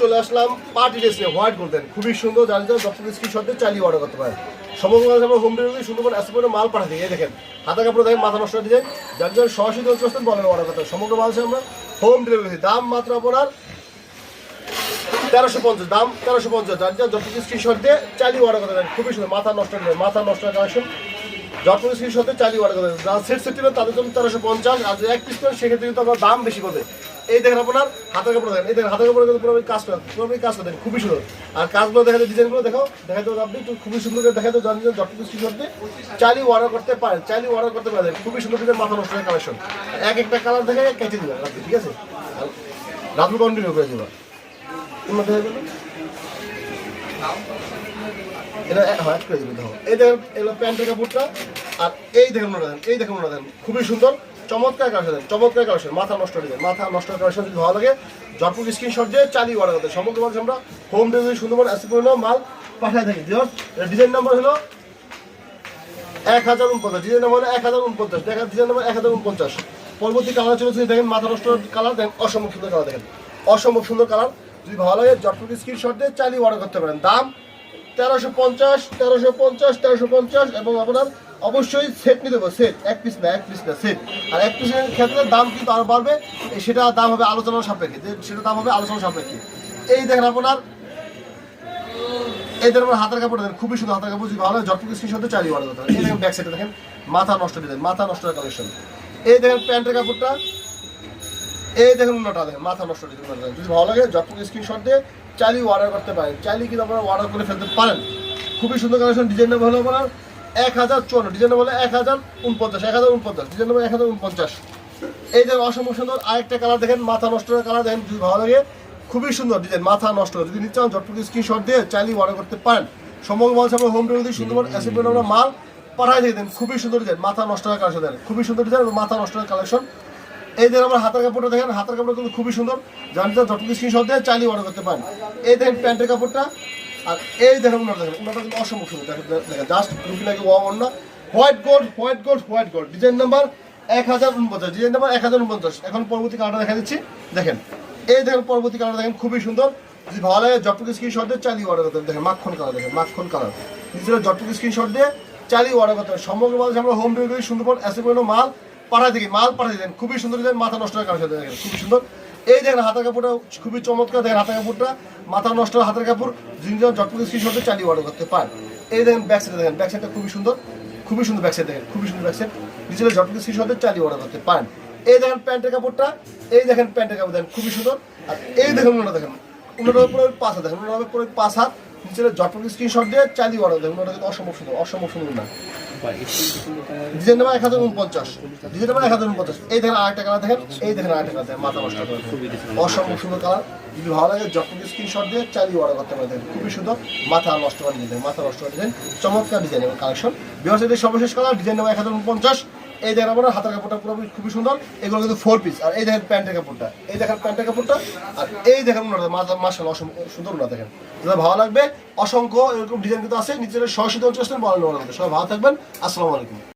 চলে আসলাম party dress নিয়ে হোয়াইট গোল্ডেন। খুবই সুন্দর জানি চালিয়ে অর্ডার করতে পারেন। সমগ্র আমরা হোম ডেলিভারি সুন্দর করে আসতে মাল পাঠাতে এই দেখেন কাপড় দেখেন, মাথা নষ্ট যার জন্য সরাসরি অঞ্চল আসতেন বলেন অর্ডার করতে। সমগ্র আমরা হোম ডেলিভারি দাম মাত্র আপনার তেরোশো পঞ্চাশ, দাম তেরোশো পঞ্চাশ। যার জন্য ডক্টর স্ক্রিনশট দিয়ে চালিয়ে অর্ডার করতে খুবই সুন্দর, মাথা নষ্ট ডিজাইন মাথা নষ্ট কালেকশন যখন স্ক্রিনশটে চালিয়ে অর্ডার করতে সেট সেট তাদের জন্য তেরোশো পঞ্চাশ। আর এক পিস সেক্ষেত্রে কিন্তু দাম বেশি পড়বে। এই দেখেন আপনার হাতের কাপড় দেখেন, এই দেখেন হাতের কাপড় কিন্তু পুরোপুরি কাজ করেন পুরোপুরি কাজ করেন খুবই সুন্দর। আর কাজগুলো দেখা যায় ডিজাইনগুলো দেখো দেখা যায় আপনি, একটু খুবই সুন্দর করে দেখা যায় জানেন যখন স্ক্রিনশট দিয়ে চালিয়ে অর্ডার করতে পারেন চালিয়ে অর্ডার করতে পারেন। খুবই সুন্দর ডিজাইন মাথা নষ্ট কালেকশন এক একটা কালার দেখে কেটে দিবেন, রাত্রি, ঠিক আছে? রাত্রি কন্টিনিউ করে দেবা উন্নত হয়ে গেল। এটা হ্যাঁ করে দিবেন, দেখো। এই দেখেন, এগুলো প্যান্টের কাপড়টা। আর এই দেখেন এই দেখেন খুবই সুন্দর। চমৎকার কালেকশন চমৎকার কালেকশন মাথা নষ্ট হয়ে মাথা নষ্ট কালেকশন যদি ভালো লাগে, জটপুর স্ক্রিনশট দিয়ে চালিয়ে অর্ডার করতে। সমগ্র মানুষ আমরা হোম ডেলিভারি সুন্দরবন অ্যাসি করে মাল পাঠায় থাকি। ডিজাইন নাম্বার হলো এক হাজার উনপঞ্চাশ। ডিজাইন নাম্বার হলো এক হাজার উনপঞ্চাশ। দেখা ডিজাইন নাম্বার এক হাজার উনপঞ্চাশ। পরবর্তী কালার চলেছে দেখেন মাথা নষ্ট কালার দেখেন অসম্ভব সুন্দর কালার দেখেন। অসম্ভব সুন্দর কালার যদি ভালো লাগে, জটপুর স্ক্রিনশট দিয়ে চালিয়ে অর্ডার করতে পারেন। দাম তেরোশো পঞ্চাশ তেরোশো পঞ্চাশ তেরোশো পঞ্চাশ এবং আপনার অবশ্যই সেট সেট এক পিস এক পিস সেট আর এক পিসের ক্ষেত্রে দাম কিন্তু বাড়বে দাম হবে আলোচনার সাপেক্ষে সেটা দাম হবে সাপেক্ষে। এই দেখেন আপনার হাতের কাপড় খুবই হাতের কাপড় ভালো হয় চালিয়ে ব্যাক সাইডে দেখেন মাথা নষ্ট ডিজাইন মাথা নষ্ট কালেকশন এই দেখেন প্যান্টের কাপড়টা এই দেখুন উন্নটা দেখেন, মাথা নষ্ট ডিজাইন যদি ভালো লাগে যতটুকু স্ক্রিনশট দিয়ে চালিয়ে অর্ডার করতে পারেন। চালিয়ে কিন্তু আপনারা অর্ডার করে ফেলতে পারেন। খুবই সুন্দর কালেকশন ডিজাইন নেবে হলো আপনার এক হাজার চুয়ান্ন ডিজাইন নেবে হলো এক হাজার উনপঞ্চাশ, এক হাজার উনপঞ্চাশ ডিজাইন নেবে এক হাজার উনপঞ্চাশ। এই দেখেন অসম্ভব সুন্দর আরেকটা কালার দেখেন, মাথা নষ্ট কালার দেখেন, যদি ভালো লাগে, খুবই সুন্দর ডিজাইন মাথা নষ্ট যদি নিতে চান যতটুকু স্ক্রিনশট দিয়ে চালিয়ে অর্ডার করতে পারেন। সমগ্র মাল আমরা হোম ডেলিভারি সুন্দর অ্যাসিড আমরা মাল পাঠাই দিয়ে দেন। খুবই সুন্দর ডিজাইন মাথা নষ্ট কালেকশন দেন খুবই সুন্দর ডিজাইন মাথা নষ্ট কালেকশন এই দেখেন আমার হাতের কাপড়টা দেখেন, হাতের কাপড়টা কিন্তু খুবই সুন্দর। জানতে যতটুকু স্ক্রিনশট দিয়ে চালিয়ে অর্ডার করতে পারেন। এই দেখেন প্যান্টের কাপড়টা, আর এই দেখেন উনার দেখেন উনারটা কিন্তু অসম্ভব সুন্দর। দেখেন জাস্ট লুকি লাগে ওয়া না white gold white gold white gold design number এক হাজার উনপঞ্চাশ ডিজাইন নাম্বার এক হাজার উনপঞ্চাশ। এখন পরবর্তী কালারটা দেখা দিচ্ছি। দেখেন, এই দেখেন পরবর্তী কালার দেখেন, খুবই সুন্দর। যদি ভালো লাগে যতটুকু স্ক্রিনশট দিয়ে চালিয়ে অর্ডার করতে দেখেন, মাখন কালার দেখেন, মাখন কালার নিজেরা যতটুকু স্ক্রিনশট দিয়ে চালিয়ে অর্ডার করতে হবে সমগ্র মাল আমরা হোম ডেলিভারি সুন্দরবন অ্যাসে মাল পাঠাই দেখি, মাল পাঠাই দেন খুবই সুন্দর ডিজাইন, মাথা নষ্ট কারোর সাথে দেখেন, খুবই সুন্দর। এই দেখেন হাতের কাপড়টা, খুবই চমৎকার দেখেন হাতের কাপড়টা। মাথা নষ্ট হাতের কাপড়, জিনজন জটপুর স্ক্রিনশটে চালিয়ে অর্ডার করতে পারেন। এই দেখেন ব্যাক দেখেন ব্যাক সাইডটা খুবই সুন্দর খুবই সুন্দর ব্যাক সাইড দেখেন, খুবই সুন্দর ব্যাক সাইড নিজের জটপুর স্ক্রিনশটে চালিয়ে অর্ডার করতে পারেন। এই দেখেন প্যান্টের কাপড়টা, এই দেখেন প্যান্টের কাপড় দেখেন, খুবই সুন্দর। আর এই দেখেন ওনারা দেখেন ওনারা পুরো পাঁচ হাত দেখেন ওনারা পুরো পাঁচ হাত। নিচের জটপুর স্ক্রিনশট দিয়ে চালিয়ে অর্ডার দেখেন ওনারা কিন্তু অসম্ভব সুন্দর অসম্ভব সুন্দর না ডিজাইন নাম্বার এক হাজার উনপঞ্চাশ। ডিজাইন নাম্বার এক হাজার উনপঞ্চাশ। এই দেখেন আরেকটা কালার দেখেন, এই দেখেন আরেকটা কালার মাথা নষ্ট করে অসম্ভব সুন্দর কালার। যদি ভালো লাগে, যখন স্ক্রিনশট দিয়ে চালিয়ে অর্ডার করতে পারেন। খুবই সুন্দর। মাথা নষ্ট করে ডিজাইন মাথা নষ্ট করে ডিজাইন চমৎকার ডিজাইন এবং কালেকশন বিভাগ সর্বশেষ কালার ডিজাইন নাম্বার এক হাজার উনপঞ্চাশ। এই দেখেন আমার হাতের কাপড়টা পুরো খুবই সুন্দর। এগুলো কিন্তু ফোর পিস আর এই দেখেন প্যান্টের কাপড়টা। এই দেখেন প্যান্টের কাপড়টা। আর এই দেখেন ওনারা মাসাল সুন্দর ওনারা দেখেন। যেটা ভালো লাগবে। অসংখ্য এরকম ডিজাইন কিন্তু আছে। নিচে সরস্বতী অঞ্চল বলেন সবাই ভালো থাকবেন। আসসালামু আলাইকুম।